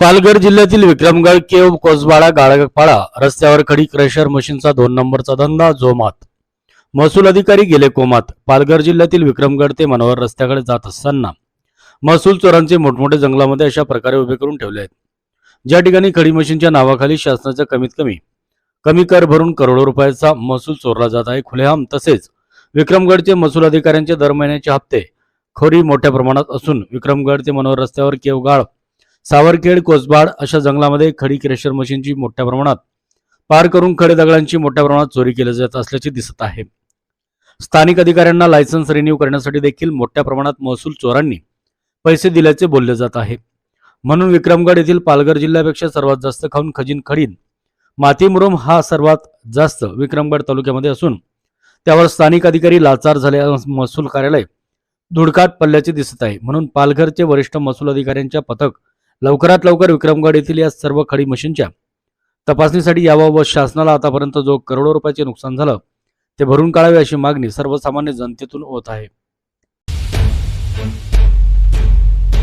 पालघर जिल्ह्यातील विक्रमगड केव कोसबाडा गाळपाडा रस्त्यावर खडी क्रेशर मशीनचा दोन नंबरचा धंदा जोमात. महसूल अधिकारी गेले कोमात. पालघर जिल्ह्यातील विक्रमगड ते मनोहर रस्त्याकडे जात असताना महसूल चोरांचे मोठमोठे जंगलामध्ये अशा प्रकारे उभे करून ठेवले आहेत. ज्या ठिकाणी खडी मशीनच्या नावाखाली शासनाचा कमीत कमी कमी कर भरून करोडो रुपयाचा महसूल चोरला जात आहे खुलेआम तसेच विक्रमगडचे महसूल अधिकाऱ्यांचे दर महिन्याचे हप्ते खोरी मोठ्या प्रमाणात असून विक्रमगड ते मनोहर रस्त्यावर केवगाळ सावरखेड कोसबाड अशा जंगलामध्ये खडी क्रेशर मशीनची मोठ्या प्रमाणात पार करून खडे दगडांची मोठ्या प्रमाणात चोरी केली जात असल्याचे दिसत आहे. स्थानिक अधिकाऱ्यांना लायसन्स रिन्यू करण्यासाठी देखील मोठ्या प्रमाणात महसूल चोरांनी पैसे दिल्याचे बोलले जात आहे. म्हणून विक्रमगड येथील पालघर जिल्ह्यापेक्षा सर्वात जास्त खाऊन खजिन खडीन मातीमुरुम हा सर्वात जास्त विक्रमगड तालुक्यामध्ये असून त्यावर स्थानिक अधिकारी लाचार झाले महसूल कार्यालय धुडकाट पडल्याचे दिसत आहे. म्हणून पालघरचे वरिष्ठ महसूल अधिकाऱ्यांच्या पथक लवकरात लवकर विक्रमगड येथील या सर्व खडी मशीनच्या तपासणीसाठी यावं व शासनाला आतापर्यंत जो करोडो रुपयाचे नुकसान झालं ते भरून काढावे अशी मागणी सर्वसामान्य जनतेतून होत आहे.